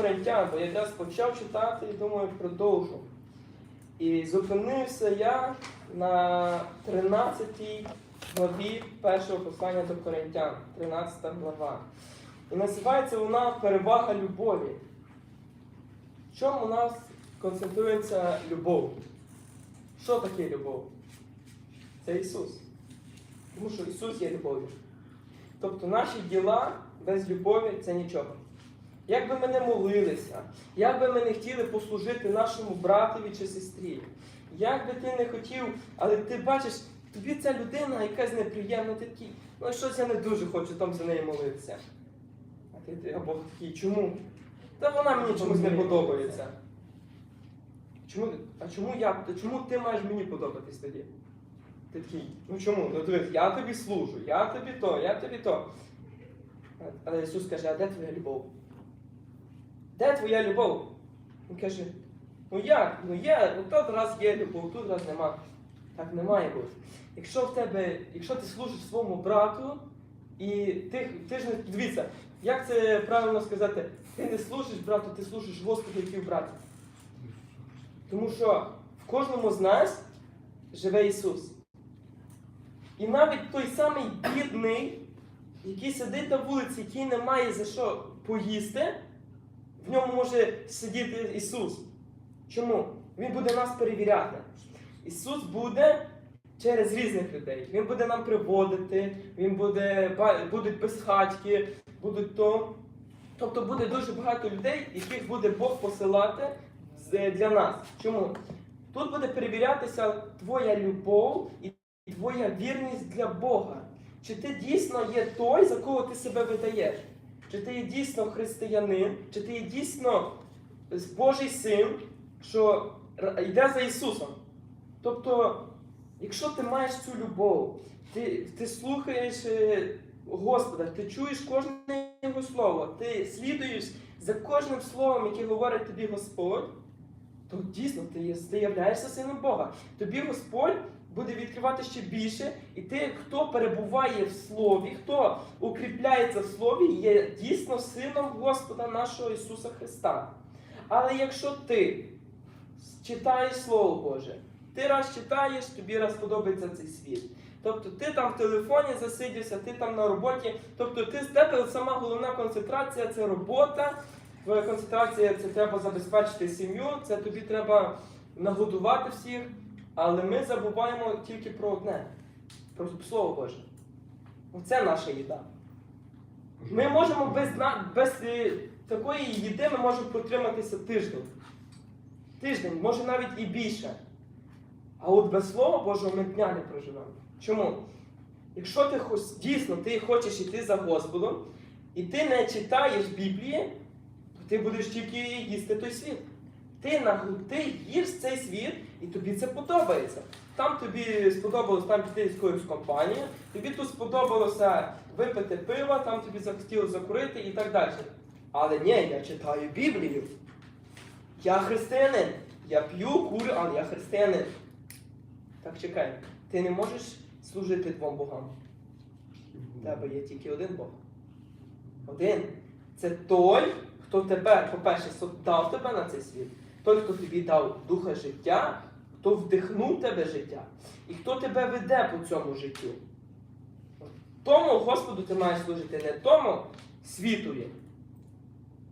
Коринтян, бо я якраз почав читати і думаю, продовжу. І зупинився я на 13 главі першого послання до Коринтян, 13 глава. І називається вона Перевага любові. В чому у нас концентрується любов? Що таке любов? Це Ісус. Тому що Ісус є любов'ю. Тобто наші діла без любові це нічого. Як би ми не молилися, як би ми не хотіли послужити нашому братові чи сестрі, як би ти не хотів, але ти бачиш, тобі ця людина якась неприємна, ти такий, ну щось я не дуже хочу там за неї молитися. А ти, ти або такий, чому? Та вона мені чомусь не подобається. Чому, а чому я? Чому ти маєш мені подобатись тоді? Ти такий, ну чому? Ну дивись, я тобі служу, я тобі то, я тобі то. Але Ісус каже, а де твоя любов? Де твоя любов? Він каже, ну як? Ну є, ну тут раз є любов, тут раз нема. Так не має бути. Якщо в тебе, якщо ти служиш своєму брату, і ти, ти ж не дивіться, як це правильно сказати, ти не служиш брату, ти служиш Господу, який в браті. Тому що в кожному з нас живе Ісус. І навіть той самий бідний, який сидить на вулиці, який не має за що поїсти, в ньому може сидіти Ісус. Чому? Він буде нас перевіряти. Ісус буде через різних людей. Він буде нам приводити, Він буде, будуть безхатьки, будуть то. Тобто буде дуже багато людей, яких буде Бог посилати для нас. Чому? Тут буде перевірятися твоя любов і твоя вірність для Бога. Чи ти дійсно є той, за кого ти себе видаєш? Чи ти є дійсно християнин, чи ти є дійсно Божий син, що йде за Ісусом? Тобто, якщо ти маєш цю любов, ти, ти слухаєш е, Господа, ти чуєш кожне Його слово, ти слідуєш за кожним словом, яке говорить тобі Господь, то дійсно ти, ти являєшся сином Бога. Тобі Господь буде відкривати ще більше, і ти, хто перебуває в Слові, хто укріпляється в Слові, є дійсно сином Господа нашого Ісуса Христа. Але якщо ти читаєш Слово Боже, ти раз читаєш, тобі раз подобається цей світ. Тобто ти там в телефоні засидівся, ти там на роботі. Тобто ти з тебе сама головна концентрація це робота. Твоя концентрація це треба забезпечити сім'ю, це тобі треба нагодувати всіх. Але ми забуваємо тільки про одне, про Слово Боже. Оце наша їда. Ми можемо без, без е, такої їди ми можемо протриматися тиждень. Тиждень, може навіть і більше. А от без Слова Божого ми дня не проживемо. Чому? Якщо ти дійсно ти хочеш йти за Господом, і ти не читаєш Біблії, то ти будеш тільки їсти той світ. Ти, на, ти їш цей світ, і тобі це подобається. Там тобі сподобалось там піти з якоюсь компанією, тобі тут сподобалося випити пива, там тобі захотіло закурити і так далі. Але ні, я читаю Біблію. Я християнин. Я п'ю, курю, але я християнин. Так чекай, ти не можеш служити двом богам. В тебе є тільки один Бог. Один. Це той, хто тебе, по-перше, дав тебе на цей світ. Той, хто тобі дав духа життя, хто вдихнув тебе життя, і хто тебе веде по цьому життю. Тому Господу ти маєш служити, не тому світові.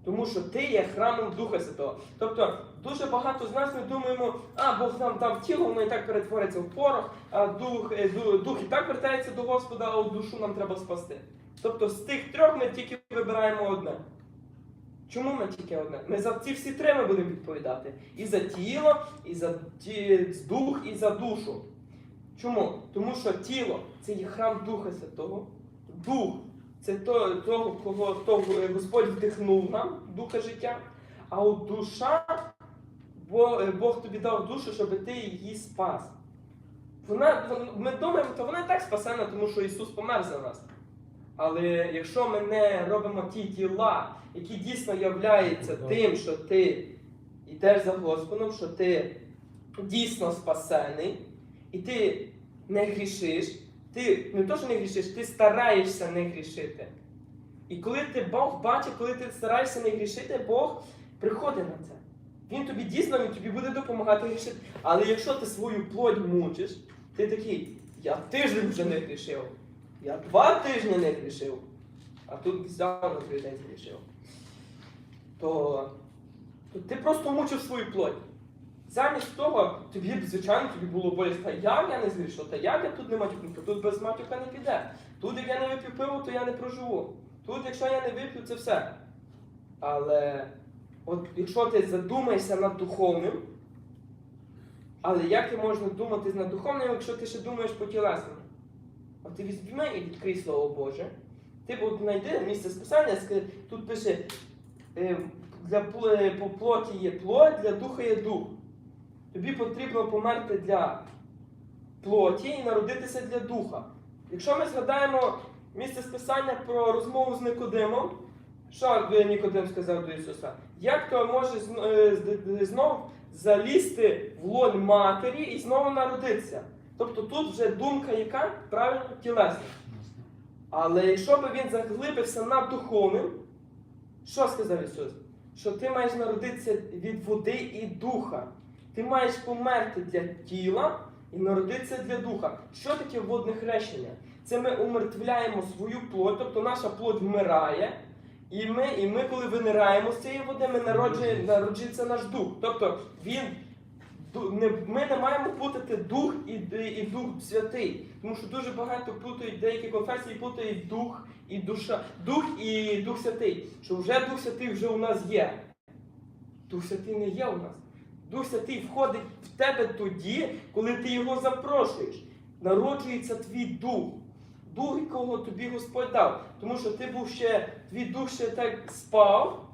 Тому що ти є храмом Духа Святого. Тобто дуже багато з нас ми думаємо, а Бог нам дав тіло, воно і так перетвориться в порох, а дух, е, дух і так вертається до Господа, а душу нам треба спасти. Тобто з тих трьох ми тільки вибираємо одне. Чому ми тільки одне? Ми за ці всі три ми будемо відповідати. І за тіло, і за дух, і за душу. Чому? Тому що тіло це є храм Духа Святого. Дух це то, того, кого хто Господь вдихнув нам, духа життя. А от душа, Бо- е, Бог тобі дав душу, щоб ти її спас. Вона, вон- ми думаємо, то вона і так спасена, тому що Ісус помер за нас. Але якщо ми не робимо ті тіла, які дійсно являються тим, що ти йдеш за Господом, що ти дійсно спасений, і ти не грішиш, ти не то, що не грішиш, ти стараєшся не грішити. І коли ти Бог бачить, коли ти стараєшся не грішити, Бог приходи на це. Він тобі дійсно він тобі буде допомагати грішити. Але якщо ти свою плоть мучиш, ти такий, я тиждень вже не грішив, я два тижні не грішив, а тут взяв на другий день грішив. То, то ти просто мучив свою плоть. Замість того, тобі б, звичайно, тобі було болісно, та як я не зрішив, та як я тут не матюкнув, тут без матюка не піде. Тут, як я не вип'ю пиво, то я не проживу. Тут, якщо я не вип'ю, це все. Але от якщо ти задумаєшся над духовним, але як ти можна думати над духовним, якщо ти ще думаєш по тілесному? От ти візьми і відкрий Слово Боже. Ти от знайди місце списання, тут пише, е, для е, по плоті є плоть, для духа є дух. Тобі потрібно померти для плоті і народитися для духа. Якщо ми згадаємо місце списання про розмову з Никодимом, що Нікодим сказав до Ісуса? Як то може е, знов залізти в лон матері і знову народитися? Тобто тут вже думка яка? Правильно, тілесна. Але якщо б він заглибився над духовним, що сказав Ісус? Що ти маєш народитися від води і духа. Ти маєш померти для тіла і народитися для духа. Що таке водне хрещення? Це ми умертвляємо свою плоть, тобто наша плоть вмирає, і ми, і ми коли винираємо з цієї води, ми народжує, народжується наш дух. Тобто він, ми не маємо путати дух і, і дух святий. Тому що дуже багато плутають, деякі конфесії плутають дух і душа, дух і дух святий. Що вже дух святий вже у нас є. Дух святий не є у нас. Дух Святий входить в тебе тоді, коли ти його запрошуєш. Народжується твій дух. Дух, якого тобі Господь дав. Тому що ти був ще, твій дух ще так спав,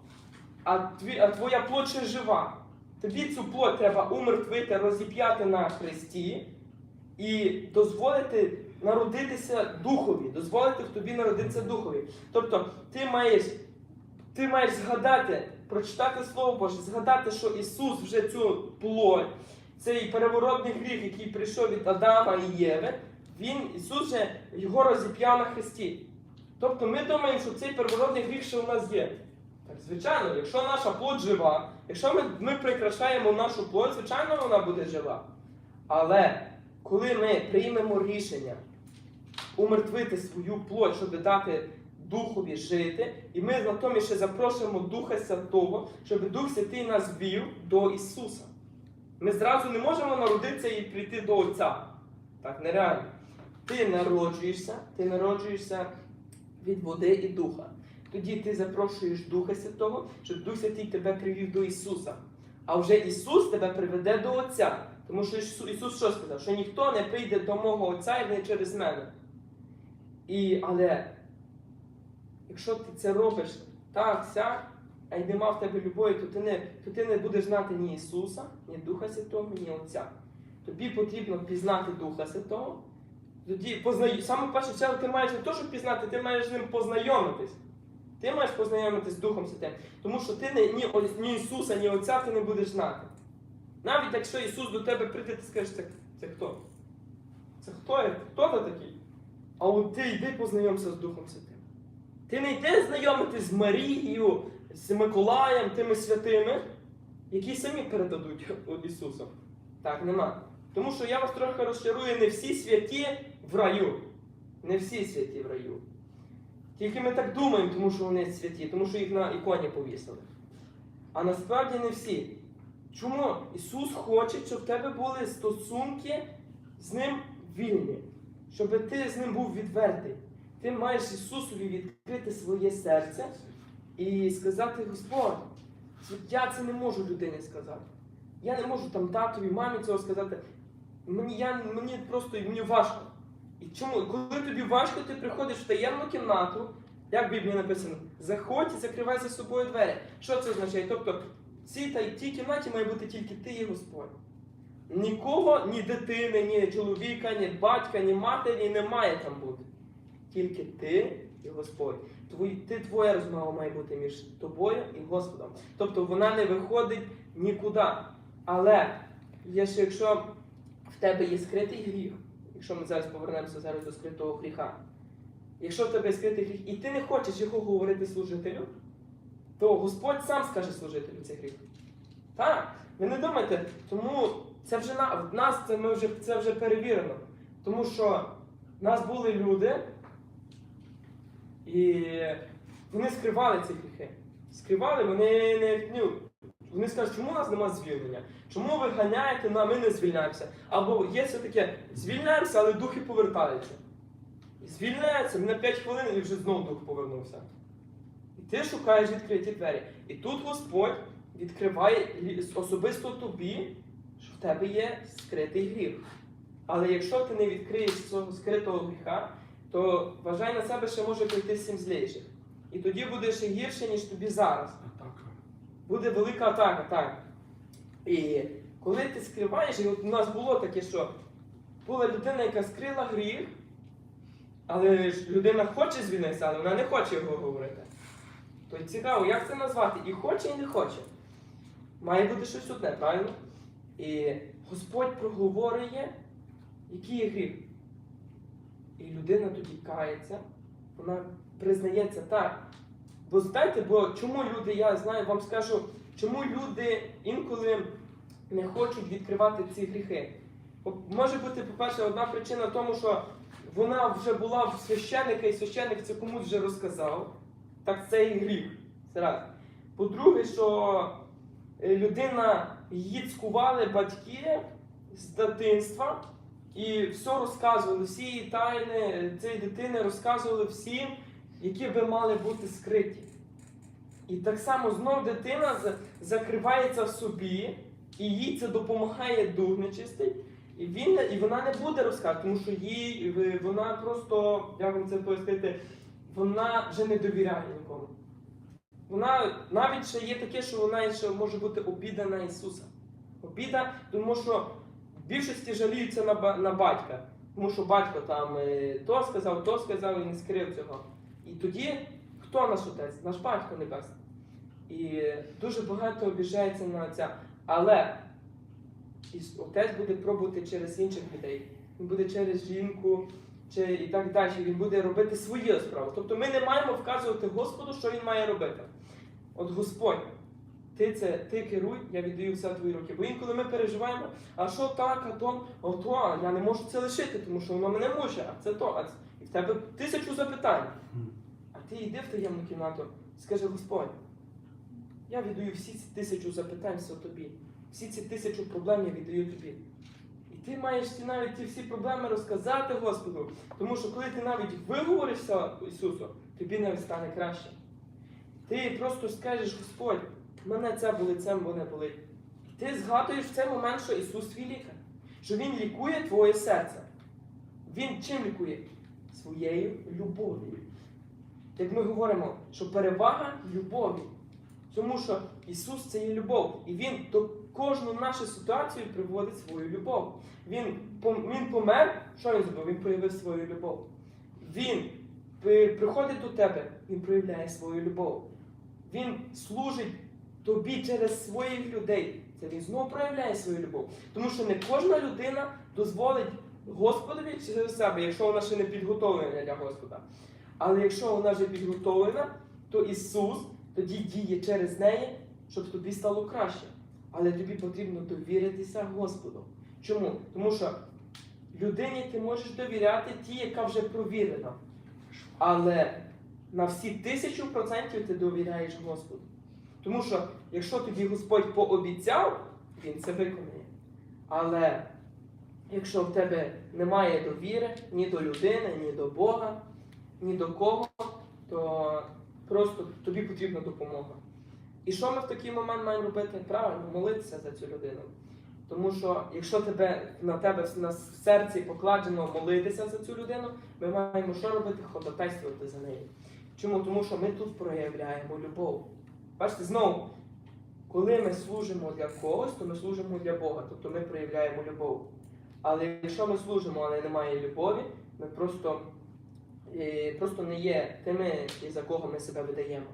а, тві, а твоя плоть жива. Тобі цю плоть треба умертвити, розіп'яти на хресті і дозволити народитися духові, дозволити в тобі народитися духові. Тобто ти маєш, ти маєш згадати, прочитати Слово Боже, згадати, що Ісус вже цю плоть, цей переворотний гріх, який прийшов від Адама і Єви, він, Ісус же його розіп'яв на хресті. Тобто ми думаємо, що цей переворотний гріх ще у нас є. Так, звичайно, якщо наша плоть жива, якщо ми, ми прикрашаємо нашу плоть, звичайно, вона буде жива. Але коли ми приймемо рішення умертвити свою плоть, щоб дати Духові жити, і ми натомість ще запрошуємо Духа Святого, щоб Дух Святий нас вів до Ісуса. Ми зразу не можемо народитися і прийти до Отця. Так, нереально. Ти народжуєшся, ти народжуєшся від води і духа. Тоді ти запрошуєш Духа Святого, щоб Дух Святий тебе привів до Ісуса. А вже Ісус тебе приведе до Отця. Тому що Ісу- Ісус що сказав? Що ніхто не прийде до мого Отця і не через мене. І, але якщо ти це робиш так, сяк, а й нема в тебе любові, то ти не, то ти не будеш знати ні Ісуса, ні Духа Святого, ні Отця. Тобі потрібно пізнати Духа Святого. Тоді познаю... саме перше ти маєш не то, щоб пізнати, ти маєш з ним познайомитись. Ти маєш познайомитись з Духом Святим. Тому що ти не, ні, ні Ісуса, ні Отця ти не будеш знати. Навіть якщо Ісус до тебе прийде, ти скажеш, це, це хто? Це хто я? Хто ти такий? А от ти йди познайомся з Духом Святим. Ти не йди знайомитись з Марією, з Миколаєм, тими святими, які самі передадуть от. Так, нема. Тому що я вас трохи розчарую, не всі святі в раю. Не всі святі в раю. Тільки ми так думаємо, тому що вони святі, тому що їх на іконі повісили. А насправді не всі. Чому? Ісус хоче, щоб в тебе були стосунки з Ним вільні, щоб ти з ним був відвертий. Ти маєш Ісусові відкрити своє серце і сказати, Господь, я це не можу людині сказати. Я не можу там татові, мамі цього сказати. Мені, я, мені просто мені важко. І чому? Коли тобі важко, ти приходиш в таємну кімнату, як в Біблії написано, заходь і закривай за собою двері. Що це означає? Тобто, в цій та тій кімнаті має бути тільки ти і Господь. Нікого, ні дитини, ні чоловіка, ні батька, ні матері не має там бути. Тільки ти і Господь. Твій, ти, твоя розмова має бути між тобою і Господом. Тобто вона не виходить нікуди. Але є ще, якщо в тебе є скритий гріх, якщо ми зараз повернемося зараз до скритого гріха, якщо в тебе скритий гріх, і ти не хочеш його говорити служителю, то Господь сам скаже служителю цей гріх. Так, ви не думайте, тому це вже на в нас це ми вже це вже перевірено. Тому що в нас були люди, і вони скривали ці гріхи. Скривали, вони не ну, вони скажуть, чому у нас немає звільнення? Чому ви ганяєте, ну, а ми не звільняємося? Або є все таке, звільняємося, але духи повертаються. І звільняються, на 5 хвилин і вже знову дух повернувся. І ти шукаєш відкриті двері. І тут Господь відкриває особисто тобі, що в тебе є скритий гріх. Але якщо ти не відкриєш свого скритого гріха, то вважай на себе, що може прийти сім злейших. І тоді буде ще гірше, ніж тобі зараз. Буде велика атака, так. І коли ти скриваєш, і от у нас було таке, що була людина, яка скрила гріх, але ж людина хоче звільнитися, але вона не хоче його говорити. То цікаво, як це назвати? І хоче, і не хоче. Має бути щось одне, правильно? І Господь проговорює, який є гріх. І людина тоді кається, вона признається так. Бо знаєте, бо чому люди, я знаю, вам скажу, чому люди інколи не хочуть відкривати ці гріхи? Може бути, по-перше, одна причина в тому, що вона вже була в священника, і священник це комусь вже розказав. Так це і гріх. Це раз. По-друге, що е, людина її цькували батьки з дитинства і все розказували, всі її тайни е, цієї дитини розказували всім, які би мали бути скриті. І так само знов дитина закривається в собі, і їй це допомагає дух нечистий, і, він, і вона не буде розказувати, тому що їй вона просто, як вам це пояснити, вона вже не довіряє нікому. Вона навіть ще є таке, що вона ще може бути обіда на Ісуса. Обіда, тому що в більшості жаліються на, на батька. Тому що батько там е, то сказав, то сказав і не скрив цього. І тоді хто наш отець? Наш батько небесний. І дуже багато обіжається на отця. Але отець буде пробувати через інших людей. Він буде через жінку чи і так далі. Він буде робити свої справи. Тобто ми не маємо вказувати Господу, що він має робити. От Господь, ти це ти керуй, я віддаю все твої руки. Бо інколи ми переживаємо, а що так, а то, а то, а я не можу це лишити, тому що воно мене мучить, а це то, а це. Тебе тисячу запитань. А ти йди в таємну кімнату, скажи Господь, я віддаю всі ці тисячу запитань все тобі. Всі ці тисячу проблем я віддаю тобі. І ти маєш ці навіть ті всі проблеми розказати Господу. Тому що коли ти навіть виговоришся Ісусу, тобі навіть стане краще. Ти просто скажеш, Господь, мене це болить, це мене болить. І ти згадуєш в цей момент, що Ісус твій лікар, що Він лікує твоє серце. Він чим лікує? Своєю любов'ю. Як ми говоримо, що перевага любові. Тому що Ісус це є любов. І Він до кожну нашу ситуацію приводить свою любов. Він, він помер, що він зробив? Він проявив свою любов. Він приходить до тебе, він проявляє свою любов. Він служить тобі через своїх людей. Це він знову проявляє свою любов. Тому що не кожна людина дозволить Господові через себе, якщо вона ще не підготовлена для Господа. Але якщо вона вже підготовлена, то Ісус тоді діє через неї, щоб тобі стало краще. Але тобі потрібно довіритися Господу. Чому? Тому що людині ти можеш довіряти ті, яка вже провірена. Але на всі тисячу процентів ти довіряєш Господу. Тому що якщо тобі Господь пообіцяв, Він це виконує. Але якщо в тебе немає довіри ні до людини, ні до Бога, ні до кого, то просто тобі потрібна допомога. І що ми в такий момент маємо робити? Правильно, молитися за цю людину. Тому що якщо тебе на тебе на серці покладено молитися за цю людину, ми маємо що робити? Ходатайствувати за неї. Чому? Тому що ми тут проявляємо любов. Бачите, знову, коли ми служимо для когось, то ми служимо для Бога, тобто ми проявляємо любов. Але якщо ми служимо, але немає любові, ми просто, просто не є тими, за кого ми себе видаємо.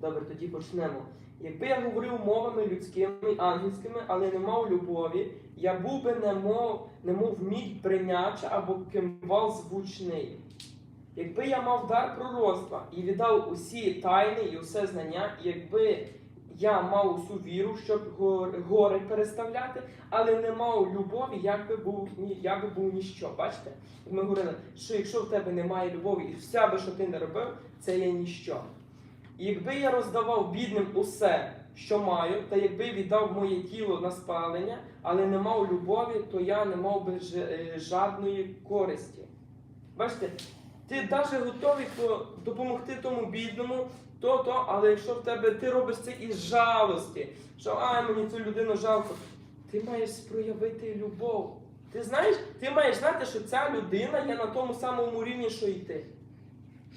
Добре, тоді почнемо. Якби я говорив мовами людськими, ангельськими, але не мав любові, я був би немов, немов мідь бриняча або кимвал звучний. Якби я мав дар пророцтва і віддав усі тайни і усе знання, якби я мав усю віру, щоб гор- гори переставляти, але не мав любові, як би був я би був ніщо. Бачите? Ми говорили, що якщо в тебе немає любові, і все би, що ти не робив, це є ніщо. Якби я роздавав бідним усе, що маю, та якби віддав моє тіло на спалення, але не мав любові, то я не мав би е, жадної користі. Бачите, ти навіть готовий допомогти тому бідному, то, то, але якщо в тебе ти робиш це із жалості, що а мені цю людину жалко, ти маєш проявити любов. Ти знаєш, ти маєш знати, що ця людина є на тому самому рівні, що і ти.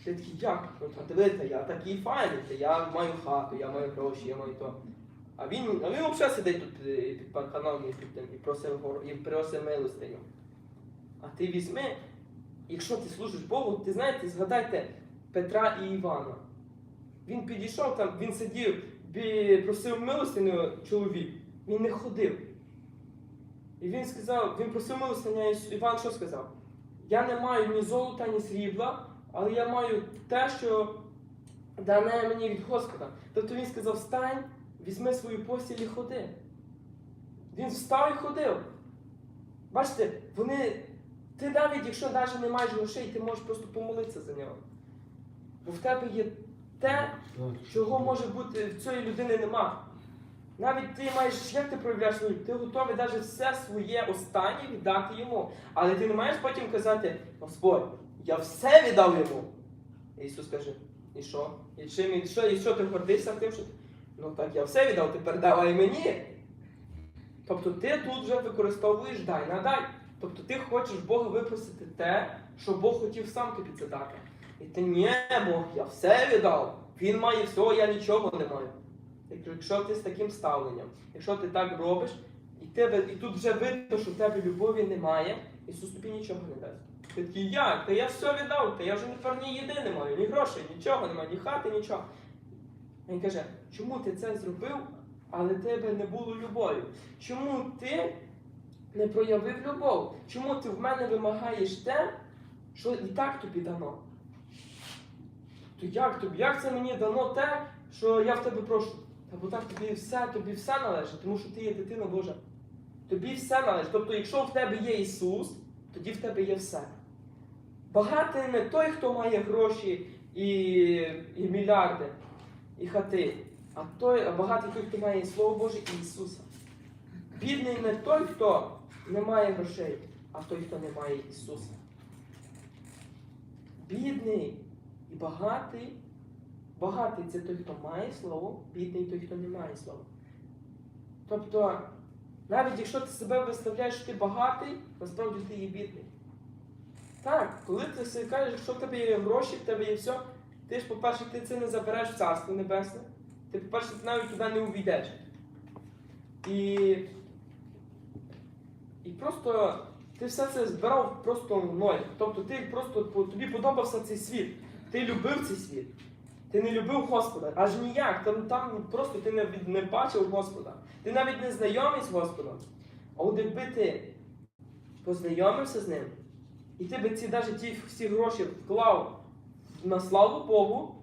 Ти такий, як? Ну, та дивіться, я такий файний, я маю хату, я маю гроші, я маю то. А він, а він взагалі сидить тут е, під парканом і, і просить гор- і просить милостиню. А ти візьми, якщо ти служиш Богу, ти знаєте, згадайте Петра і Івана. Він підійшов там, він сидів, просив милостиню чоловік, він не ходив. І він сказав, він просив милостиня, Іван що сказав? Я не маю ні золота, ні срібла, але я маю те, що дане мені від Господа. Тобто він сказав, встань, візьми свою постіль і ходи. Він встав і ходив. Бачите, вони. Ти навіть, якщо навіть не маєш грошей, ти можеш просто помолитися за нього. Бо в тебе є те, чого може бути в цієї людини нема. Навіть ти маєш, як ти проявляєш свою, ти готовий навіть все своє останнє віддати йому. Але ти не маєш потім казати, Господь, я все віддав йому. І Ісус каже, і що? І чим і що, і що ти гордишся тим, що ну так я все віддав, тепер давай мені. Тобто ти тут вже використовуєш дай, надай. Тобто ти хочеш Бога випросити те, що Бог хотів сам тобі це дати. І ти ні, Бог, я все віддав. Він має все, я нічого не маю. Якщо ти з таким ставленням, якщо ти так робиш, і, тебе, і тут вже видно, що в тебе любові немає, Ісус тобі нічого не дасть. Ти такий, як? Та я все віддав, та я вже тепер ні їди не маю, ні грошей, нічого немає, ні хати, нічого. Він каже, чому ти це зробив, але тебе не було любові? Чому ти не проявив любов? Чому ти в мене вимагаєш те, що і так тобі дано? То як тобі? Як це мені дано те, що я в тебе прошу? Та бо так тобі все, тобі все належить, тому що ти є дитина Божа. Тобі все належить. Тобто, якщо в тебе є Ісус, тоді в тебе є все. Багатий не той, хто має гроші і, і мільярди, і хати, а той, а багатий той, хто має Слово Боже і Ісуса. Бідний не той, хто не має грошей, а той, хто не має Ісуса. Бідний і багатий. Багатий це той, хто має слово, бідний той, хто не має слова. Тобто, навіть якщо ти себе виставляєш, що ти багатий, насправді ти є бідний. Так, коли ти собі кажеш, що в тебе є гроші, в тебе є все, ти ж, по-перше, ти це не забереш в Царство Небесне. Ти, по-перше, ти навіть туди не увійдеш. І, і просто ти все це збирав просто в ноль. Тобто ти просто тобі подобався цей світ. Ти любив цей світ. Ти не любив Господа, аж ніяк. Там, там просто ти не, не бачив Господа. Ти навіть не знайомий з Господом. А от якби ти познайомився з ним, і ти би ці навіть ті всі гроші вклав на славу Богу,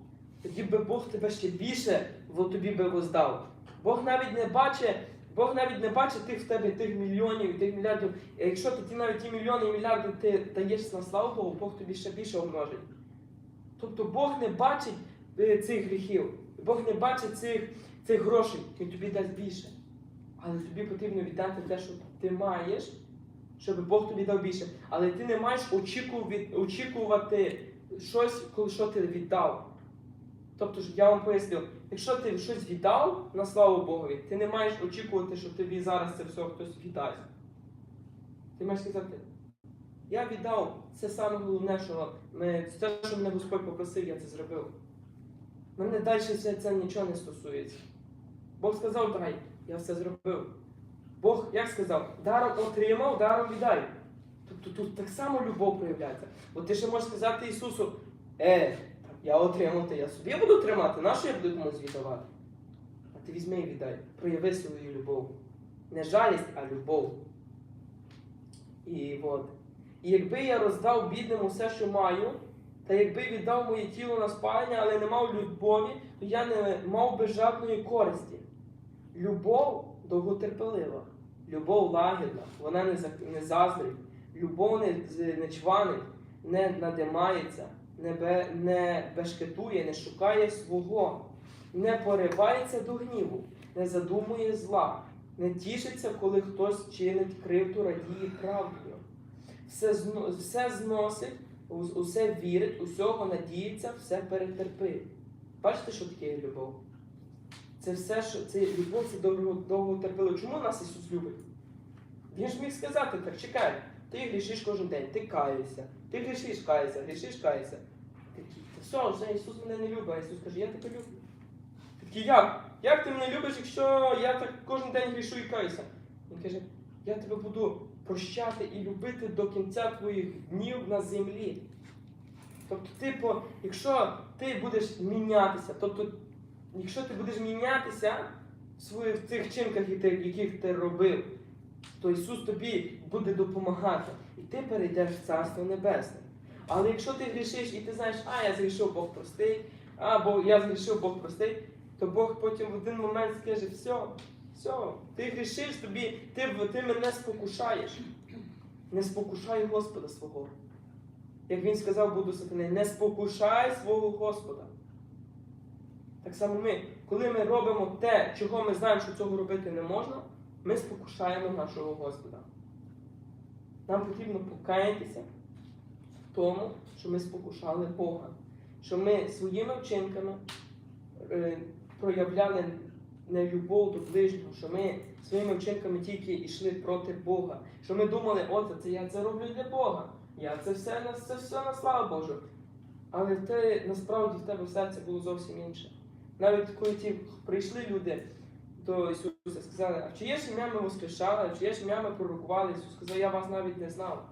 тоді би Бог тебе ще більше тобі би воздав. Бог навіть не бачить, Бог навіть не бачить тих в тебе тих мільйонів тих мільярдів. Якщо ти навіть ті мільйони і мільярди ти даєш на славу Богу, Бог тобі ще більше умножить. Тобто Бог не бачить е, цих гріхів, Бог не бачить цих, цих грошей, Він тобі дасть більше. Але тобі потрібно віддати те, що ти маєш, щоб Бог тобі дав більше. Але ти не маєш очікувати, щось, коли що ти віддав. Тобто я вам поясню, якщо ти щось віддав на славу Богові, ти не маєш очікувати, що тобі зараз це все хтось віддасть. Ти маєш сказати, я віддав це саме головне, що те, що мене Господь попросив, я це зробив. Мене далі все це нічого не стосується. Бог сказав, дай, я все зробив. Бог, як сказав, даром отримав, даром віддай. Тобто тут так само любов проявляється. Бо ти ще можеш сказати Ісусу, е, я отримав, то я собі буду тримати, на що я буду комусь віддавати? А ти візьми і віддай, прояви свою любов. Не жалість, а любов. І от. І якби я роздав бідним усе, що маю, Та якби віддав моє тіло на спалення, але не мав любові, то я не мав би жодної користі. Любов довготерпелива, любов лагідна, вона не, не заздрить, любов не, не чванить, не надимається, не, бе, не бешкетує, не шукає свого, не поривається до гніву, не задумує зла, не тішиться, коли хтось чинить кривду, радіє правдою. Все, все зносить, усе вірить, усього надіється, все перетерпить. Бачите, що таке любов? Це все, що це любов, це довго, довго терпило. Чому нас Ісус любить? Він ж міг сказати так, чекай, ти грішиш кожен день, ти каєшся, ти грішиш, каєшся, грішиш, каєшся. Такий, все, вже Ісус мене не любить, а Ісус каже, я тебе люблю. Такий, як? Як ти мене любиш, якщо я так кожен день грішу і каюся? Він каже, я тебе буду прощати і любити до кінця твоїх днів на землі. Тобто, типу, якщо ти будеш мінятися, тобто, якщо ти будеш мінятися в своїх в цих чинках, яких ти робив, то Ісус тобі буде допомагати. І ти перейдеш в Царство Небесне. Але якщо ти грішиш і ти знаєш, а я згрішив, Бог простий, або я згрішив, Бог простий, то Бог потім в один момент скаже, все, все, ти грішиш тобі, ти, ти мене спокушаєш. Не спокушай Господа свого. Як він сказав Буду сатани, не спокушай свого Господа. Так само ми, коли ми робимо те, чого ми знаємо, що цього робити не можна, ми спокушаємо нашого Господа. Нам потрібно покаятися в тому, що ми спокушали Бога, що ми своїми вчинками е, проявляли нелюбов до ближнього, що ми своїми вчинками тільки йшли проти Бога, що ми думали, от це я це роблю для Бога, я це все на це все на славу Божу. Але ти насправді в тебе в серці було зовсім інше. Навіть коли ті прийшли люди до Ісуса, сказали, а чиє ж ім'я ми воскрешали, а чиє ж ім'я ми пророкували, Ісус сказав, я вас навіть не знав.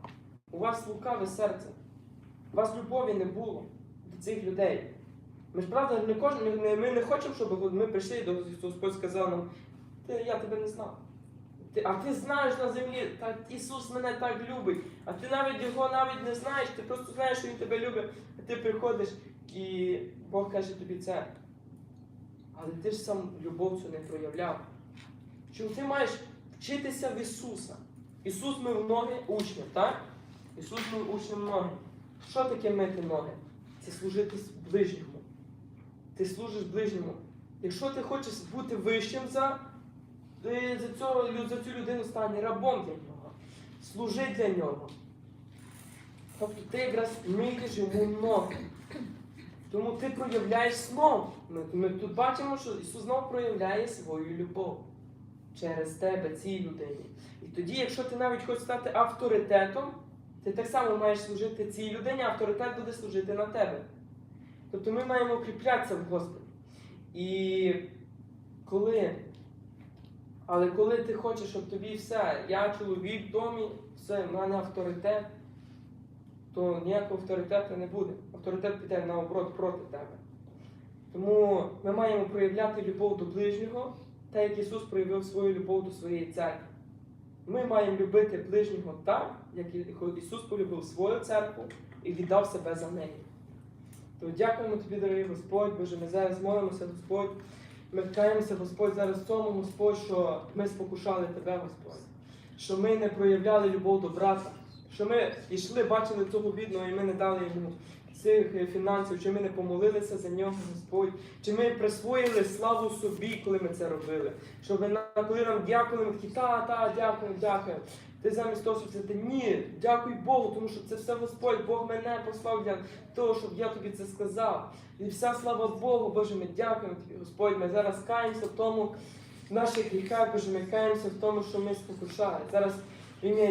У вас лукаве серце, у вас любові не було до цих людей. Ми ж правда, не кожен, ми, ми не хочемо, щоб ми прийшли до Господь сказав нам, ти, я тебе не знав. Ти, а ти знаєш на землі, та Ісус мене так любить, а ти навіть його навіть не знаєш, ти просто знаєш, що Він тебе любить, а ти приходиш і Бог каже тобі це. Але ти ж сам любов цю не проявляв. Чому ти маєш вчитися в Ісуса? Ісус мив ноги учням, так? Ісус мив учням ноги. Що таке мити ноги? Це служити ближньому. Ти служиш ближньому. Якщо ти хочеш бути вищим за, за, цього, за цю людину стань рабом для нього. Служи для нього. Тобто ти якраз миєш йому ноги. Тому ти проявляєш знов. Ми, ми тут бачимо, що Ісус знов проявляє свою любов через тебе, цій людині. І тоді, якщо ти навіть хочеш стати авторитетом, ти так само маєш служити цій людині, авторитет буде служити на тебе. Тобто ми маємо укріплятися в Господі. І коли, але коли ти хочеш, щоб тобі все, я чоловік в домі, все, в мене авторитет, то ніякого авторитету не буде. Авторитет піде наоборот проти тебе. Тому ми маємо проявляти любов до ближнього, так як Ісус проявив свою любов до своєї церкви. Ми маємо любити ближнього так, як Ісус полюбив свою церкву і віддав себе за неї. То дякуємо тобі, дорогий Господь, Боже, ми зараз молимося, Господь. Ми вкаємося, Господь, зараз в тому, Господь, що ми спокушали Тебе, Господь. Що ми не проявляли любов до брата, що ми йшли, бачили цього бідного, і ми не дали йому цих е, фінансів, чи ми не помолилися за нього, Господь, чи ми присвоїли славу собі, коли ми це робили. Щоб на коли нам дякували, ми такі, та, та, дякую, дякую. Ти замість того, щоб сказати, ні, дякуй Богу, тому що це все Господь, Бог мене послав для того, щоб я тобі це сказав. І вся слава Богу, Боже, ми дякуємо тобі, Господь. Ми зараз каємося в тому, в наших гріхах, Боже, ми каємося в тому, що ми спокушали. Зараз в ім'я